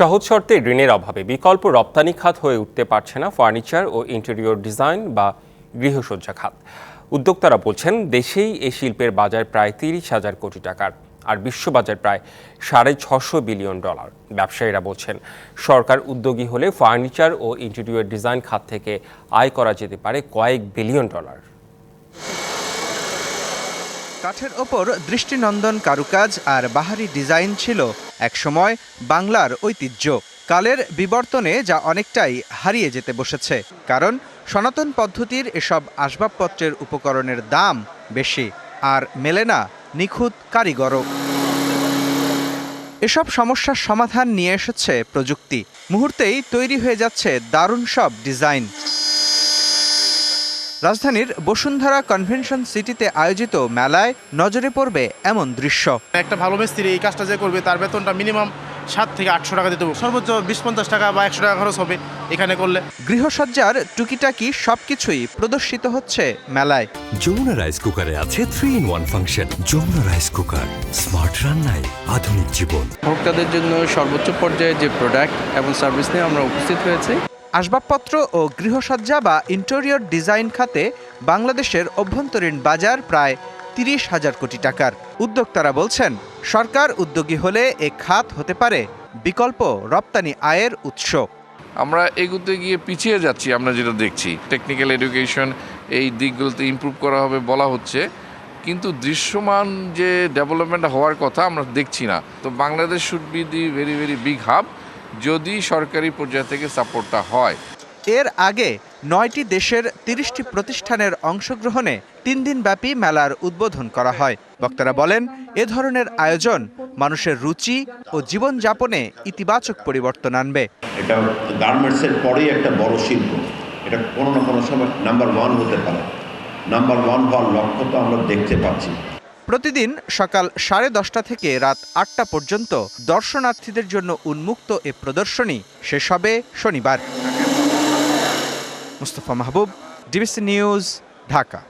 সহজ শর্তে ঋণের অভাবে বিকল্প রপ্তানি খাত হয়ে উঠতে পারছে না ফার্নিচার ও ইন্টেরিয়র ডিজাইন বা গৃহসজ্জা খাত। উদ্যোক্তারা বলছেন, দেশেই এই শিল্পের বাজার প্রায় তিরিশ হাজার কোটি টাকার আর বিশ্ববাজার প্রায় সাড়ে ছশো বিলিয়ন ডলার। ব্যবসায়ীরা বলছেন, সরকার উদ্যোগী হলে ফার্নিচার ও ইন্টেরিয়র ডিজাইন খাত থেকে আয় করা যেতে পারে কয়েক বিলিয়ন ডলার। কাঠের ওপর দৃষ্টিনন্দন কারুকাজ আর বাহারি ডিজাইন ছিল একসময় বাংলার ঐতিহ্য। কালের বিবর্তনে যা অনেকটাই হারিয়ে যেতে বসেছে, কারণ সনাতন পদ্ধতির এসব আসবাবপত্রের উপকরণের দাম বেশি আর মেলে না নিখুঁত কারিগরও। এসব সমস্যার সমাধান নিয়ে এসেছে প্রযুক্তি। মুহূর্তেই তৈরি হয়ে যাচ্ছে দারুণ সব ডিজাইন। রাজধানীর বসুন্ধরা কনভেনশন সিটিতে আয়োজিত মেলায় নজরে পড়বে এমন দৃশ্য। একটা ভালো মিস্ত্রি এই কাজটা যে করবে তার বেতনটা মিনিমাম সাত থেকে আটশো টাকা দিতে হবে। সর্বোচ্চ বিশ পঞ্চাশ টাকা বা একশো টাকা খরচ হবে এখানে করলে। গৃহসজ্জার টুকিটাকি সবকিছুই প্রদর্শিত হচ্ছে মেলায়। যমুনা রাইস কুকারে আছে three in one function. Jamuna rice cooker smart রান্নায় আধুনিক জীবন। ভোক্তাদের জন্য সর্বোচ্চ পর্যায়ে যে প্রোডাক্ট এবং সার্ভিস নিয়ে আমরা উপস্থিত হয়েছি। আসবাবপত্র ও গৃহসজ্জা বা ইন্টেরিয়র ডিজাইন খাতে বাংলাদেশের অভ্যন্তরীণ বাজার প্রায় তিরিশ হাজার কোটি টাকার। উদ্যোক্তারা বলছেন, সরকার উদ্যোগী হলে এ খাত হতে পারে বিকল্প রপ্তানি আয়ের উৎস। আমরা এগুতে গিয়ে পিছিয়ে যাচ্ছি, আমরা যেটা দেখছি। টেকনিক্যাল এডুকেশন এই দিকগুলোতে ইমপ্রুভ করা হবে বলা হচ্ছে। কিন্তু দৃশ্যমান যে ডেভেলপমেন্ট হওয়ার কথা আমরা দেখছি না। তো Bangladesh should be the very very big hub যদি সরকারি পর্যায় থেকে সাপোর্টটা হয়। এর আগে নয়টি দেশের তিরিশটি প্রতিষ্ঠানের অংশগ্রহণে তিন দিনব্যাপী মেলার উদ্বোধন করা হয়। বক্তারা বলেন এ ধরনের আয়োজন মানুষের রুচি ও জীবনযাপনে ইতিবাচক পরিবর্তন আনবে। এটা গার্মেন্টসের পরেই একটা বড় শিল্প। এটা কোনো না কোনো সময় নাম্বার ওয়ান হতে পারে। নাম্বার ওয়ান হওয়ার লক্ষ্য তো আমরা দেখতে পাচ্ছি। প্রতিদিন সকাল সাড়ে দশটা থেকে রাত আটটা পর্যন্ত দর্শনার্থীদের জন্য উন্মুক্ত এ প্রদর্শনী শেষ হবে শনিবার। Mustafa Mahbub, DBC news, Dhaka.